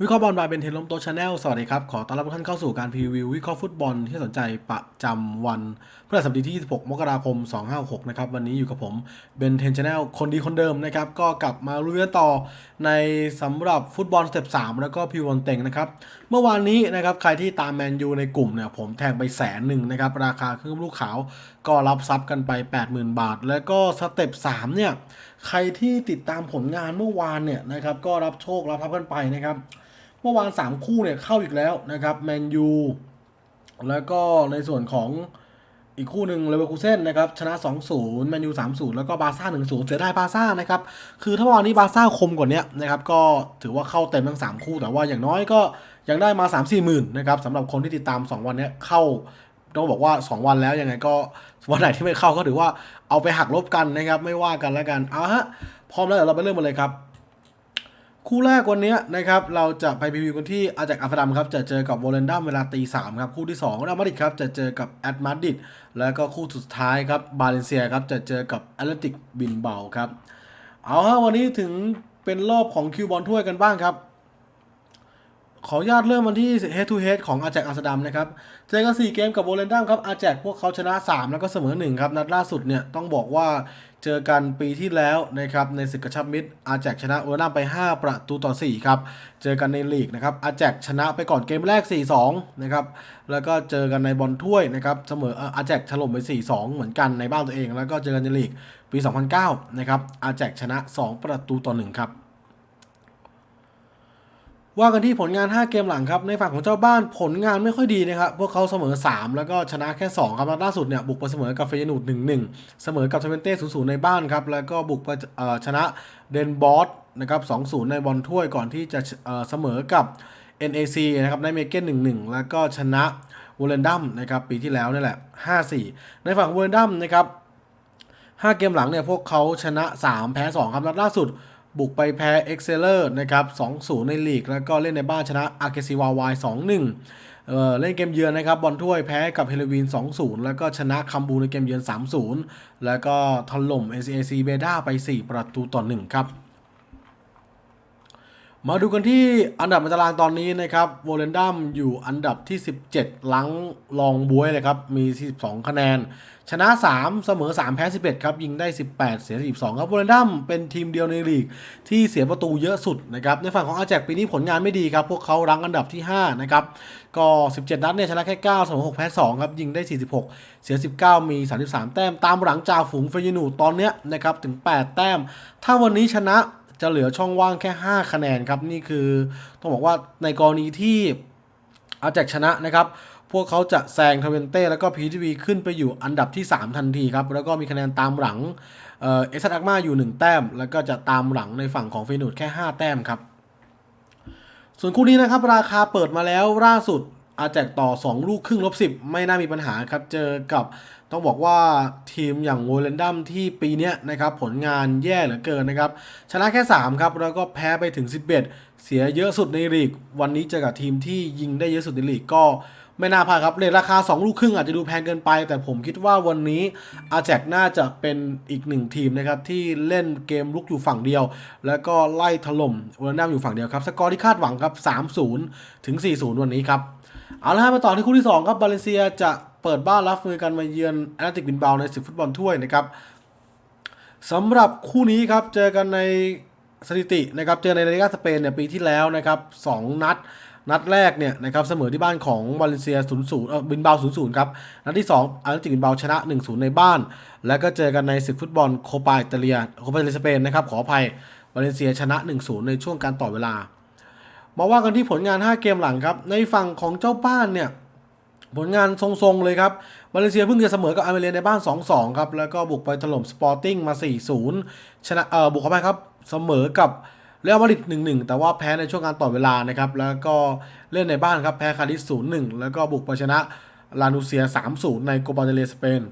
วิเคราะห์บอลบายเป็นเทนลมโตชาแนลสวัสดีครับ ขอต้อนรับทุกท่านเข้าสู่การพรีวิววิเคราะห์ฟุตบอลที่สนใจประจำวันพฤหัสบดีที่ 26 มกราคม 256 นะครับ วันนี้อยู่กับผมเบนเทนชาแนลคนดีคนเดิมนะครับ ก็กลับมาลุยกันต่อในสำหรับฟุตบอลสเต็ป 3 แล้วก็พิวอนเต็งนะครับ เมื่อวานนี้นะครับ ใครที่ตามแมนยูในกลุ่มเนี่ย ผมแทงไปแสนหนึ่งนะครับ ราคาครึ่งลูกขาว ก็รับซับกันไป 80,000 บาท แล้วก็สเต็ป 3 เนี่ย ใครที่ติดตามผลงานเมื่อวานเนี่ยนะครับ ก็รับโชครับทับกันไปนะครับ เมื่อวาน 3 คู่เนี่ยเข้าอีกแล้วนะครับแมนยูแล้วก็ในส่วนของอีกคู่หนึ่งเลเวอร์คูเซ่นนะครับชนะ 2-0 แมนยู 3-0 แล้วก็บาร์ซ่า 1-0 เสียดายบาร์ซ่านะครับ คือถ้าวันนี้บาร์ซ่าคมกว่านี้นะครับ ก็ถือว่าเข้าเต็มทั้ง 3 คู่แต่ว่าอย่างน้อยก็ยังได้มา 3-4หมื่นนะครับสำหรับคนที่ติดตาม 2 วันนี้เข้าต้องบอกว่า 2 วันแล้วยังไงก็วันไหนที่ไม่เข้าก็ถือว่าเอาไปหักลบกันนะครับ ไม่ว่ากันแล้วกันเอาฮะพร้อมแล้วเดี๋ยวเราไปเริ่มกันเลยครับ คู่แรกวันนี้นะครับเราจะไปพรีวิวกันที่อาจากอัฟดัมครับจะเจอกับโวเลนดัมเวลาตีสามครับคู่ที่2เรามาดริดครับจะเจอกับแอตมาดริดแล้วก็คู่สุดท้ายครับบาเลนเซียครับจะเจอกับแอตเลติกบินเบาครับเอาฮะวันนี้ถึงเป็นรอบของคิวบอลถ้วยกันบ้างครับ ขออนุญาตเริ่มวันที่ head to head ของอาแจกอัสดัมนะครับ เจอกัน4เกมกับโวเลนดัมครับอาแจกพวกเขาชนะ 3 แล้วก็เสมอ 1 ครับ นัดล่าสุดเนี่ยต้องบอกว่าเจอกันปีที่แล้วนะครับในศึกกระชับมิตรอาแจกชนะโวเลนดัมไป 5 ประตูต่อ 4 ครับ เจอกันในลีกนะครับอาแจกชนะไปก่อนเกมแรก 4-2 นะครับ แล้วก็เจอกันในบอลถ้วยนะครับเสมอเอ่ออาแจกถล่มไป 4-2 เหมือนกันในบ้านตัวเอง แล้วก็เจอกันในลีกปี 2009 นะครับอาแจกชนะ 2 ประตูต่อ 1 ครับ ว่ากันที่ผลงาน 5 เกมหลังครับในฝั่งของเจ้าบ้านผลงานไม่ค่อยดีนะครับพวกเขาเสมอ 3 แล้วก็ชนะแค่ 2 ครับล่าสุดเนี่ยบุกไปเสมอกับเฟยนูด1-1 เสมอกับเทเวนเต้0-0 ในบ้านครับแล้วก็บุกไปชนะเดนบอสนะครับ2-0 ในบอลถ้วยก่อนที่จะเสมอกับ NAC นะครับในเมเกน1-1 แล้วก็ชนะวูเลนดัมนะครับปีที่แล้วนี่แหละ 5-4 ในฝั่งวูเลนดัมนะครับ5 เกมหลังเนี่ยพวกเขาชนะ 3 แพ้ 2 ครับนัดล่าสุด บุกไปแพ้เอ็กเซเลอร์นะครับ2-0 ในลีก แล้วก็เล่นในบ้านชนะอาร์เกซิวาวาย2-1เอ่อเล่นเกมเยือนนะครับบอลถ้วยแพ้กับเฮลวีน 2-0 แล้วก็ชนะคัมบูในเกมเยือน 3-0 แล้วก็ถล่ม NCAC เบด้าไป 4 ประตูต่อ 1 ครับ มาดูกันที่อันดับในตารางตอนนี้นะครับโวเลนดัมอยู่อันดับที่ 17 หลังรองบวยเลยครับ มี 42 คะแนน ชนะ 3 เสมอ 3 แพ้ 11 ครับ ยิงได้ 18 เสีย 12 ครับโวเลนดัมเป็นทีมเดียวในลีก ที่เสียประตูเยอะสุดนะครับ ในฝั่งของอาแจกปีนี้ผลงานไม่ดีครับ พวกเขารั้งอันดับที่ 5 นะครับ ก็ 17 นัดเนี่ยชนะแค่ 9 เสมอ 6 แพ้ 2 ครับ ยิงได้ 46 เสีย 19 มี 33 แต้ม ตามหลังจ่าฝูงเฟยนูตอนเนี้ยนะครับถึง 8 แต้ม ถ้าวันนี้ชนะจะเหลือช่องว่างแค่ 5 คะแนนครับ นี่คือต้องบอกว่าในกรณีที่อาแจกชนะนะครับ พวกเขาจะแซงทเวนเต้แล้วก็พีทีวีขึ้นไปอยู่อันดับที่ 3 ทันทีครับ แล้วก็มีคะแนนตามหลังเอ่อเอสซักมาอยู่ 1 แต้ม แล้วก็จะตามหลังในฝั่งของเฟนูดแค่ 5 แต้มครับ ส่วนคู่นี้นะครับ ราคาเปิดมาแล้วล่าสุดอาแจกต่อ 2 ลูกครึ่งลบ 10 ไม่น่ามีปัญหาครับ เจอกับต้องบอกว่าทีมอย่างโวเลนดัมที่ปีนี้นะครับ ผลงานแย่เหลือเกินนะครับ ชนะแค่ 3 ครับ แล้วก็แพ้ไปถึง 11 เสียเยอะสุดในลีก วันนี้เจอกับทีมที่ยิงได้เยอะสุดในลีกก็ ไม่น่าพลาดครับเลทราคา 2 ลูกครึ่งอาจจะดูแพงเกินไป แต่ผมคิดว่าวันนี้อาแจกน่าจะเป็นอีกหนึ่งทีมนะครับที่เล่นเกมลุกอยู่ฝั่งเดียว แล้วก็ไล่ถล่มโวเลนดัมอยู่ฝั่งเดียวครับ สกอร์ที่คาดหวังครับ 3-0 ถึง 4-0 วันนี้ครับ เอาละมาต่อที่คู่ที่ 2 ครับบาเลนเซียจะเปิดบ้านรับมือกันมาเยือนแอตเลติกบินเบาในศึกฟุตบอลถ้วยนะครับสำหรับคู่นี้ครับเจอกันในสถิตินะครับเจอในลาลิกาสเปนเนี่ยปีที่แล้วนะครับ2นัด นัดแรกเนี่ยนะครับเสมอที่บ้านของบาเลนเซีย0-0เอ่อบินเบา0-0ครับนัดที่2แอตเลติกบินเบาชนะ 1-0 ในบ้าน แล้วก็เจอกันในศึกฟุตบอลโคปาอิตาเลียโคปาอิตาเลียสเปนนะครับขออภัยบาเลนเซียชนะ 1-0 ในช่วงการต่อเวลา มาว่ากันที่ผลงาน 5 เกมหลังครับในฝั่งของเจ้าบ้านเนี่ยผลงานทรงๆเลยครับมาเลเซียเพิ่งจะเสมอกับอาร์เมเรียในบ้าน 2-2 ครับ แล้วก็บุกไปถล่มสปอร์ติ้งมา 4-0 ชนะเอ่อบุกเข้าไปครับ เสมอกับ เรอัลมาดริด1-1แต่ว่าแพ้ในช่วงการต่อเวลานะครับ แล้วก็เล่นในบ้านครับ แพ้คาดิส0-1แล้วก็บุกไปชนะลานูเซีย3-0ในโกปาเดเลสเปน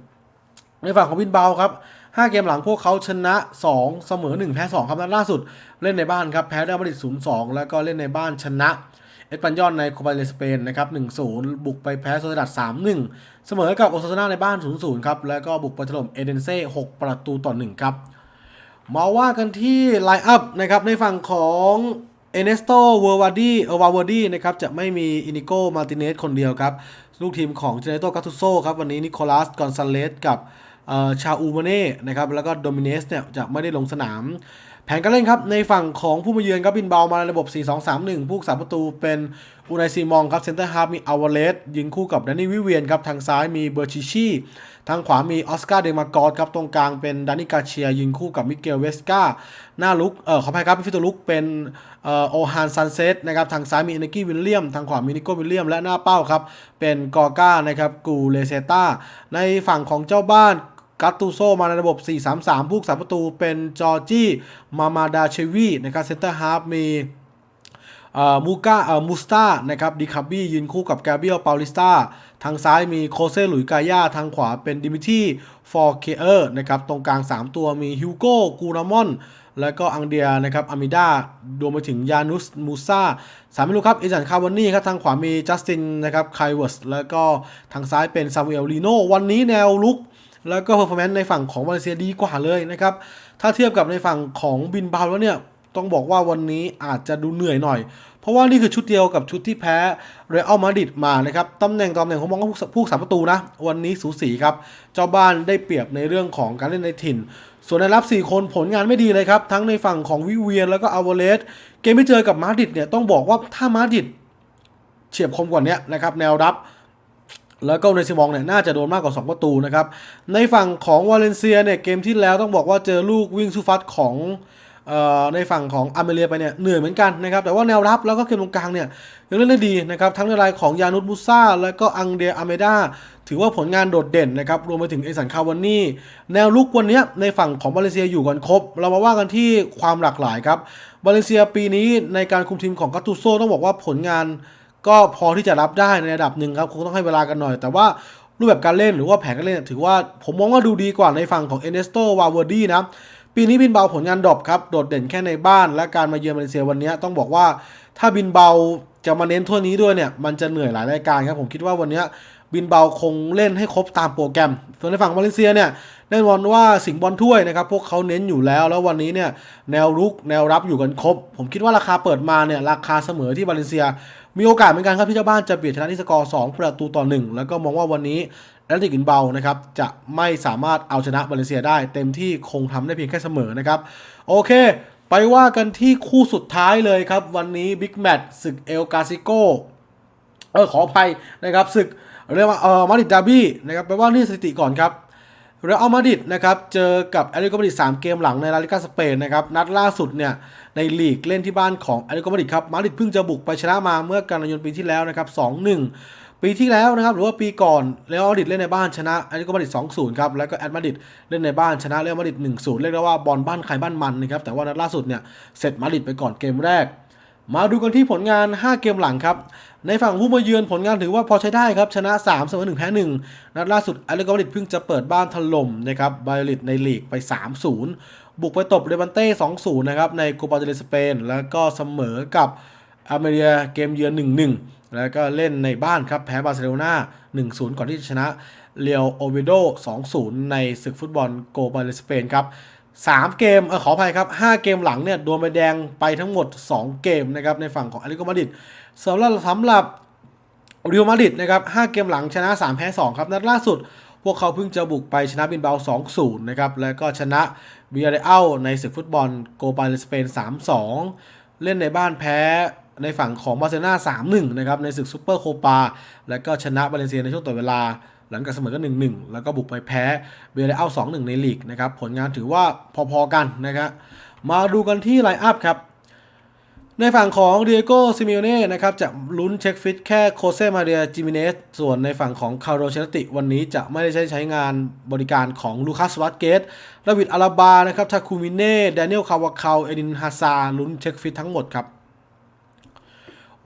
ในฝั่งของวินเบาครับ5เกมหลังพวกเขาชนะ 2 เสมอ 1 แพ้ 2 ครับนัดล่าสุด เล่นในบ้านครับ แพ้เรอัลมาดริด0-2 แล้วก็เล่นในบ้านชนะเอสปันยอนในโคปาเลสเปนนะครับ1-0 บุกไปแพ้โซเดดัด3-1 เสมอกับโอซาซนาในบ้าน 0-0 ครับ แล้วก็บุกไปถล่มเอเดนเซ่ 6 ประตูต่อ 1 ครับ มาว่ากันที่ไลน์อัพนะครับในฝั่งของเอเนสโตเวอร์วารดีเออวาวารดีนะครับจะไม่มีอินิโกมาติเนสคนเดียวครับ ลูกทีมของเจเนโตกาตุโซครับวันนี้นิโคลัสกอนซาเลสกับชาอูมาเน่นะครับแล้วก็โดมิเนสเนี่ยจะไม่ได้ลงสนาม แผนการเล่นครับ ในฝั่งของผู้มาเยือนครับบินเบามาในระบบ 4-2-3-1 ผู้รักษาประตูเป็นอูไนซีมองครับเซนเตอร์ฮาร์ฟมีอาวาเลสยิงคู่กับแดนนี่วิเวียนครับ ทางซ้ายมีเบอร์ชิชีทางขวามีออสการ์เดมากอสครับ ตรงกลางเป็นดานิกาเชีย ยิงคู่กับมิเกลเวสกาหน้าลุกเออขออภัยครับฟิโตลุกเป็นเอ่อโอฮานซันเซตนะครับ ทางซ้ายมีเอเนกี้วิลเลียม ทางขวามีนิโก้วิลเลียม และหน้าเป้าครับเป็นกอก้านะครับกูเลเซต้าในฝั่งของเจ้าบ้าน กัตตูโซมาในระบบ 4-3-3 ผู้รักษาประตูเป็นจอร์จี้มามาดาเชวีนะครับเซนเตอร์ฮาร์ฟมีมูกาเอ่อมูสตานะครับดิคาบี้ยืนคู่กับแกเบียลปาลิสตาทางซ้ายมีโคเซ่หลุยกายาทางขวาเป็นดิมิทีฟอร์เคเออร์นะครับตรงกลาง 3 ตัวมีฮิวโก้กูรามอน แล้วก็อังเดียนะครับอามิดารวมไปถึงยานุสมูซาสามไม่รู้ครับอิจันคาวานี่ครับทางขวามีจัสตินนะครับไคเวอร์สแล้วก็ทางซ้ายเป็นซามูเอลลีโนวันนี้แนวลุก แล้วก็ performance ในฝั่งของมาเลเซียดีกว่าเลยนะครับ ถ้าเทียบกับในฝั่งของบินบาวแล้วเนี่ย ต้องบอกว่าวันนี้อาจจะดูเหนื่อยหน่อย เพราะว่านี่คือชุดเดียวกับชุดที่แพ้เรอัลมาดริดมานะครับ ตำแหน่งตำแหน่งผมมองว่าผู้รักษาประตูนะ วันนี้สูสีครับ เจ้าบ้านได้เปรียบในเรื่องของการเล่นในถิ่น ส่วนในรับ 4 คนผลงานไม่ดีเลยครับ ทั้งในฝั่งของวิเวียนแล้วก็อาวเลส เกมที่เจอกับมาดริดเนี่ยต้องบอกว่าถ้ามาดริดเฉียบคมกว่านี้นะครับแนวรับ แล้วก็ในซิมองเนี่ยน่าจะโดนมากกว่า 2 ประตูนะครับ ในฝั่งของวาเลนเซียเนี่ยเกมที่แล้วต้องบอกว่าเจอลูกวิ่งสู้ฟัดของออในฝั่งของอาร์เมเรียไปเนี่ยเหนื่อยเหมือนกันนะครับแต่ว่าแนวรับแล้วก็เกมตรงกลางเนี่ยยังเล่นได้ดีนะครับทั้งในรายของยานุสมูซ่าแล้วก็อังเดียอาเมดาถือว่าผลงานโดดเด่นนะครับรวมไปถึงเอสันคาวานี่แนวลุกวันนี้ในฝั่งของมาเลเซียอยู่กันครบ เรามาว่ากันที่ความหลากหลายครับมาเลเซียปีนี้ในการคุมทีมของกัตตูโซต้องบอกว่าผลงาน ก็พอที่จะรับได้ในระดับหนึ่งครับคงต้องให้เวลากันหน่อย แต่ว่ารูปแบบการเล่นหรือว่าแผนการเล่น ถือว่าผมมองว่าดูดีกว่าในฝั่งของเอเนสโตวาเวอร์ดีนะปีนี้บินเบาผลงานดรอปครับ โดดเด่นแค่ในบ้าน และการมาเยือนมาเลเซียวันนี้ต้องบอกว่าถ้าบินเบาจะมาเน้นทั่วนี้ด้วยเนี่ย มันจะเหนื่อยหลายรายการครับ ผมคิดว่าวันนี้บินเบาคงเล่นให้ครบตามโปรแกรม ส่วนในฝั่งมาเลเซียเนี่ยแน่นอนว่าสิงบอลถ้วยนะครับ พวกเขาเน้นอยู่แล้ว แล้ววันนี้เนี่ยแนวรุกแนวรับอยู่กันครบ ผมคิดว่าราคาเปิดมาเนี่ยราคาเสมอที่มาเลเซีย มีโอกาสเหมือนกันครับที่เจ้าบ้านจะเบียดชนะที่สกอร์ 2 ประตูต่อ 1 แล้วก็มองว่าวันนี้แอตเลติกอินเบานะครับจะไม่สามารถเอาชนะมาเลเซียได้ เต็มที่คงทำได้เพียงแค่เสมอนะครับ โอเค ไปว่ากันที่คู่สุดท้ายเลยครับ วันนี้บิ๊กแมตช์ศึกเอลกาซิโกเออขออภัยนะครับศึกเรียกว่าเออมาดริดดาบี้นะครับไปว่านี่สถิติก่อนครับ เรอัลมาดริดนะครับเจอกับแอตเลติโกมาดริด3เกมหลังในลาลิกาสเปนนะครับนัดล่าสุดเนี่ยในลีกเล่นที่บ้านของแอตเลติโกมาดริดครับมาดริดเพิ่งจะบุกไปชนะมาเมื่อกันยายนปีที่แล้วนะครับ2-1ปีที่แล้วนะครับหรือว่าปีก่อนเรอัลมาดริดเล่นในบ้านชนะแอตเลติโกมาดริด2-0ครับแล้วก็แอตมาดริดเล่นในบ้านชนะเรอัลมาดริด1-0เรียกได้ว่าบอลบ้านใครบ้านมันนะครับแต่ว่านัดล่าสุดเนี่ยเสร็จมาดริดไปก่อนเกมแรก มาดูกันที่ผลงาน 5 เกมหลังครับ ในฝั่งผู้มาเยือนผลงานถือว่าพอใช้ได้ครับ ชนะ 3 เสมอ1แพ้ 1 นัดล่าสุดอเลกอมาดริดเพิ่งจะเปิดบ้านถล่มนะครับไบริตในลีกไป 3-0 บุกไปตบเรบันเต้ 2-0 นะครับ ในโคปาเดลสเปน แล้วก็เสมอกับอเมเรียเกมเยือน 1-1 แล้วก็เล่นในบ้านครับ แพ้บาร์เซโลนา1-0 ก่อนที่จะชนะเรียวโอเวโด 2-0 ในศึกฟุตบอลโกปาเดลสเปนครับ3 เกมเออขออภัยครับ 5 เกมหลังเนี่ยโดนใบแดงไปทั้งหมด 2 เกมนะครับในฝั่งของอาริโกมาดริด สำหรับสำหรับเรียวมาดริดนะครับ5เกมหลังชนะ 3 แพ้ 2 ครับ นัดล่าสุด พวกเขาเพิ่งจะบุกไปชนะบินเบา 2-0 นะครับ แล้วก็ชนะเบียร์เรอัลในศึกฟุตบอลโกปาเลสเปน 3-2 เล่นในบ้านแพ้ในฝั่งของบาร์เซโลนา3-1 นะครับ ในศึกซูเปอร์โคปา แล้วก็ชนะบาเลนเซียในช่วงต่อเวลา หลังจากเสมอกัน 1-1 แล้วก็บุกไปแพ้เบเรอัล2-1 ในลีกนะครับ ผลงานถือว่าพอๆกันนะครับ มาดูกันที่ไลน์อัพครับ ในฝั่งของเดียโกซิมิโอเน่นะครับจะลุ้นเช็คฟิตแค่โคเซมาเรียจิมิเนส ส่วนในฝั่งของคาร์โรเชนติ วันนี้จะไม่ได้ใช้ใช้งานบริการของลูคัสวัตเกตดาวิดอาราบานะครับทาคูมิเน่แดเนียลคาวาคาเอดินฮาซาลุ้นเช็คฟิตทั้งหมดครับ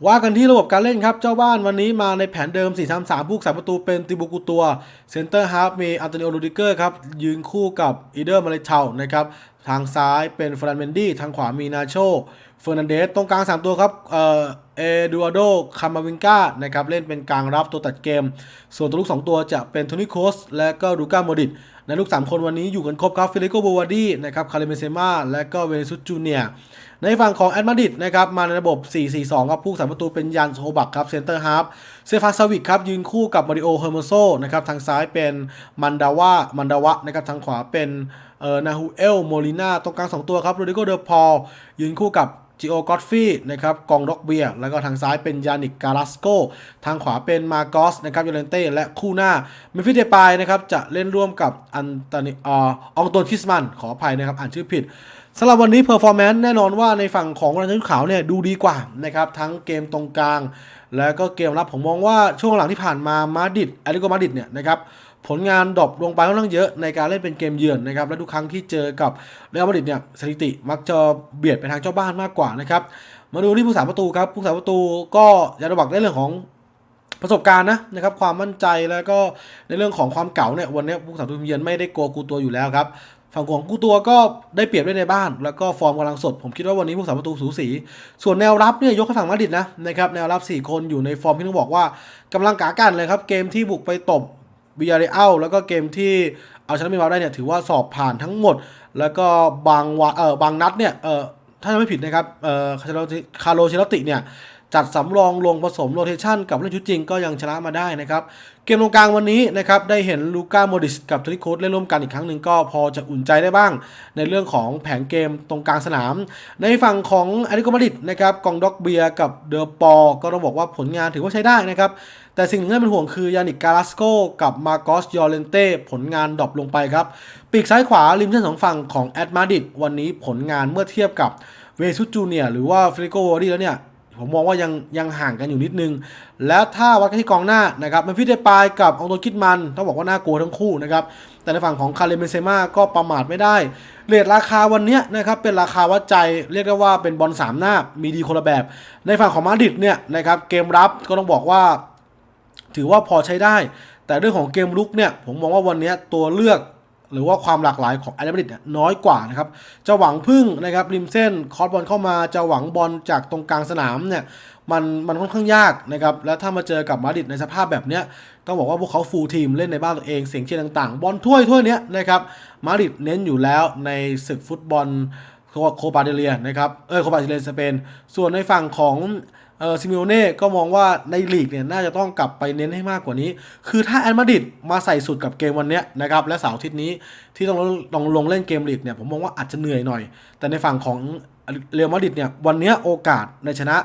ว่ากันที่ระบบการเล่นครับ เจ้าบ้านวันนี้มาในแผนเดิม 4-3-3 ผู้รักษาประตูเป็นติบูกุตัว เซนเตอร์ฮาร์ฟมีอันโตนิโอลูดิเกอร์ครับ ยืนคู่กับอีเดอร์มาเลเชานะครับ ทางซ้ายเป็นฟรานเมนดี้ ทางขวามีนาโช เฟอร์นันเดสตรงกลาง 3 ตัวครับ เออเอดูอาโด คามาวิงกานะครับ เล่นเป็นกลางรับตัวตัดเกม ส่วนตัวลูก 2 ตัวจะเป็นโทนี่โคส และก็ดูก้าโมดิตในลูก 3 คนวันนี้อยู่กันครบครับ ฟิลิโกโบวาดีนะครับ คาริเมเซมา และก็เวเนซุสจูเนีย ในฝั่งของแอดมาดิดนะครับ มาในระบบ 4-4-2 ครับ ผู้สามประตูเป็นยันโซบักครับ เซนเตอร์ฮาร์ฟเซฟานซาวิกครับ ยืนคู่กับมาริโอ เฮอร์โมโซนะครับ ทางซ้ายเป็นมันดาวามันดาวะนะครับ ทางขวาเป็นเอ่อนาฮูเอล โมลิน่า ตรงกลาง 2 ตัวครับ โรดิโก เดอพอลยืนคู่กับ จิโอกอตฟี่นะครับกองด็อกเบียแล้วก็ทางซ้ายเป็นยานิกกาลาสโกทางขวาเป็นมาโกสนะครับยูเลนเต้และคู่หน้าเมฟิเดปายนะครับจะเล่นร่วมกับอันตานิอองโตนคิสมันขออภัยนะครับ อ่านชื่อผิดสำหรับวันนี้เพอร์ฟอร์แมนซ์แน่นอนว่าในฝั่งของรันชุดขาวเนี่ยดูดีกว่านะครับทั้งเกมตรงกลาง แล้วก็เกมรับผมมองว่าช่วงหลังที่ผ่านมามาดิดแอลิโกมาดิดเนี่ยนะครับ ผลงานดรอปลงไปค่อนข้างเยอะในการเล่นเป็นเกมเยือนนะครับ และทุกครั้งที่เจอกับเรอัลมาดริดเนี่ยสถิติมักจะเบียดไปทางเจ้าบ้านมากกว่านะครับ มาดูที่ผู้สาประตูครับผู้สาประตูก็ยาดบักได้เรื่องของประสบการณ์นะนะครับความมั่นใจแล้วก็ในเรื่องของความเก่าเนี่ยวันนี้ผู้สาประตูเยือนไม่ได้กลัวกูตัวอยู่แล้วครับฝั่งของกูตัวก็ได้เปรียบด้วยในบ้าน แล้วก็ฟอร์มกำลังสด ผมคิดว่าวันนี้ผู้สาประตูสูสี ส่วนแนวรับเนี่ยยกให้ฝั่งมาดริดนะนะครับแนวรับ 4 คนอยู่ในฟอร์มที่ต้องบอกว่ากำลังกากันเลยครับ เกมที่บุกไปตบ บิยาเรอัลแล้วก็เกมที่เอาชนะเมลานได้เนี่ยถือว่าสอบผ่านทั้งหมด แล้วก็บางวาเออบางนัดเนี่ยเออถ้าจำไม่ผิดนะครับเออคาร์โลคาร์โลเชลติเนี่ย จัดสำรองลงผสมโรเทชันกับเล่นชุดจริงก็ยังชนะมาได้นะครับ เกมตรงกลางวันนี้นะครับได้เห็นลูก้าโมดิสกับทริโคสเล่นร่วมกันอีกครั้งหนึ่งก็พอจะอุ่นใจได้บ้าง ในเรื่องของแผนเกมตรงกลางสนาม ในฝั่งของอาริโกมาดิดนะครับกองด็อกเบียกับเดอปอ ก็ต้องบอกว่าผลงานถือว่าใช้ได้นะครับแต่สิ่งหนึ่งที่เป็นห่วงคือยานิกกาลาสโกกับมาโกสยอร์เลนเต้ผลงานดรอปลงไปครับปีกซ้ายขวาริมเส้นสองฝั่งของแอดมาดริดวันนี้ผลงานเมื่อเทียบกับเวซุจูเนียหรือว่าฟริโกวอรี่แล้วเนี่ย ผมมองว่ายังยังห่างกันอยู่นิดนึง แล้วถ้าวัดกันที่กองหน้านะครับมันฟิเดปายกับองโตคิดมันต้องบอกว่าน่ากลัวทั้งคู่นะครับแต่ในฝั่งของคาร์เลเมนเซมาก็ประมาทไม่ได้เรทราคาวันนี้นะครับเป็นราคาวัดใจเรียกได้ว่าเป็นบอลสามหน้ามีดีคนละแบบ ในฝั่งของมาดริดเนี่ยนะครับเกมรับก็ต้องบอกว่า ถือว่าพอใช้ได้ แต่เรื่องของเกมลุกเนี่ยผมมองว่าวันนี้ตัวเลือก หรือว่าความหลากหลายของแอตเลติกน้อยกว่านะครับ จะหวังพึ่งนะครับริมเส้นคอร์สบอลเข้ามาจะหวังบอลจากตรงกลางสนามเนี่ยมันมันค่อนข้างยากนะครับ แล้วถ้ามาเจอกับมาดริดในสภาพแบบเนี้ยต้องบอกว่าพวกเขาฟูลทีมเล่นในบ้านตัวเองเสียงเชียร์ต่างๆ บอลถ้วยถ้วยเนี้ยนะครับมาดริดเน้นอยู่แล้วในศึกฟุตบอลโคปาเดเลียนะครับเออโคปาเดเลียสเปนส่วนในฝั่งของ เออซิมิโอเน่ก็มองว่าในลีกเนี่ยน่าจะต้องกลับไปเน้นให้มากกว่านี้ คือถ้าแอนมาดิดมาใส่สุดกับเกมวันนี้นะครับและเสาร์อาทิตย์นี้ที่ต้องลองลงเล่นเกมลีกเนี่ยผมมองว่าอาจจะเหนื่อยหน่อย แต่ในฝั่งของเรอัลมาดริดเนี่ยวันนี้โอกาสในชนะ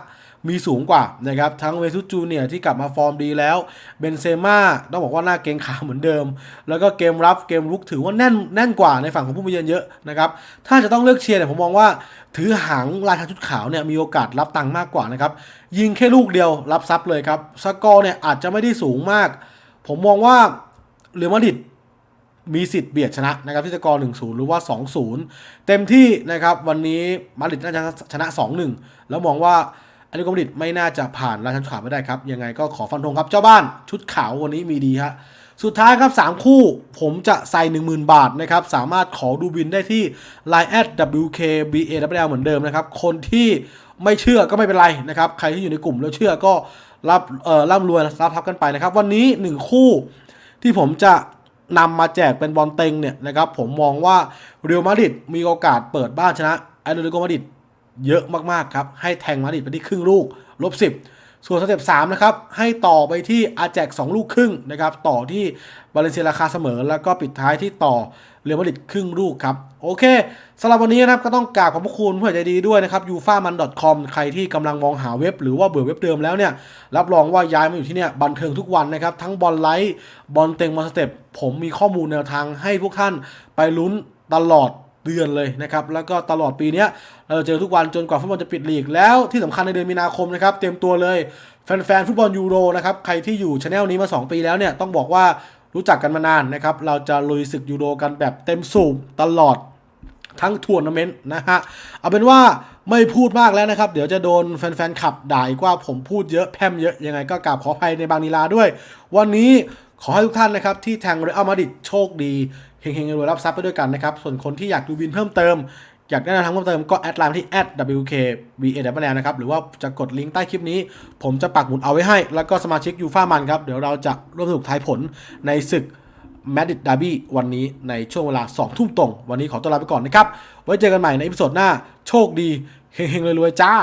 มีสูงกว่านะครับทั้งเวทุสจูเนียที่กลับมาฟอร์มดีแล้วเบนเซม่าต้องบอกว่าหน้าเกงขาเหมือนเดิม แล้วก็เกมรับเกมรุกถือว่าแน่นแน่นกว่าในฝั่งของผู้มาเยือนเยอะนะครับถ้าจะต้องเลือกเชียร์เนี่ยผมมองว่า ถือหางราชาชุดขาวเนี่ยมีโอกาสรับตังค์มากกว่านะครับยิงแค่ลูกเดียวรับซับเลยครับสกอร์เนี่ยอาจจะไม่ได้สูงมาก ผมมองว่าเรือมาดริดมีสิทธิ์เบียดชนะนะครับที่สกอร์ 1-0 หรือว่า 2-0 เต็มที่นะครับวันนี้มาดริดน่าจะชนะ 2-1 แล้วมองว่า อาริโกมาดริดไม่น่าจะผ่านราชาชุดขาวไม่ได้ครับ ยังไงก็ขอฟันธงครับเจ้าบ้านชุดขาววันนี้มีดีฮะสุดท้ายครับ 3 คู่ผมจะใส่ 10,000 บาทนะครับ สามารถขอดูบินได้ที่ Line at WKBAWL เหมือนเดิมนะครับ คนที่ไม่เชื่อก็ไม่เป็นไรนะครับ ใครที่อยู่ในกลุ่มแล้วเชื่อก็รับเอ่อร่ำรวยรับทับกันไปนะครับ วันนี้ 1 คู่ที่ผมจะนำมาแจกเป็นบอลเต็งเนี่ยนะครับ ผมมองว่าเรอัลมาดริดมีโอกาสเปิดบ้านชนะแอตเลติโกมาดริด เยอะมากๆครับ ให้แทงมาดริดไปที่ครึ่งลูกลบสิบส่วนสเต็ป3นะครับ ให้ต่อไปที่อาแจก 2 ลูกครึ่งนะครับ ต่อที่บาเลนเซียราคาเสมอ แล้วก็ปิดท้ายที่ต่อเรอัลมาดริดครึ่งลูกครับ โอเคสำหรับวันนี้นะครับก็ต้องกราบขอบพระคุณผู้ใหญ่ใจดีด้วยนะครับ u f a m a n c o m ใครที่กำลังมองหาเว็บ หรือว่าเบื่อเว็บเดิมแล้วเนี่ย รับรองว่าย้ายมาอยู่ที่เนี่ยบันเทิงทุกวันนะครับ ทั้งบอลไลท์บอลเต็งบอลสเต็ปผมมีข้อมูลแนวทางให้พวกท่านไปลุ้นตลอด เดือนเลยนะครับ แล้วก็ตลอดปีนี้เราเจอทุกวันจนกว่าฟุตบอลจะปิดลีก แล้วที่สำคัญในเดือนมีนาคมนะครับ เตรียมตัวเลยแฟนๆฟุตบอลยูโรนะครับ ใครที่อยู่ช anel นี้มา 2 ปีแล้วเนี่ย ต้องบอกว่ารู้จักกันมานานนะครับ เราจะลุยศึกยูโรกันแบบเต็มสูบตลอดทั้งทัวร์นาเมนต์นะฮะ เอาเป็นว่าไม่พูดมากแล้วนะครับ เดี๋ยวจะโดนแฟนๆขับด่าอีกว่าผมพูดเยอะแพร่มเยอะ ยังไงก็กราบขออภัยในบางนีลาด้วย วันนี้ ขอให้ทุกท่านนะครับที่แทงเรอัลมาดริดโชคดีเฮงๆรวยรับทรัพย์ไปด้วยกันนะครับ ส่วนคนที่อยากดูบินเพิ่มเติม อยากได้แนวทางเพิ่มเติมก็แอดไลน์ที่ @wkba นะครับ หรือว่าจะกดลิงก์ใต้คลิปนี้ ผมจะปักหมุดเอาไว้ให้ แล้วก็สมาชิกยูฟ่ามันครับ เดี๋ยวเราจะร่วมสนุกทายผลในศึกแมดริดดาร์บี้วันนี้ในช่วงเวลา 2 ทุ่มตรง วันนี้ขอตัวลาไปก่อนนะครับ ไว้เจอกันใหม่ในอีพิโซดหน้า โชคดีเฮงๆรวยๆจ้า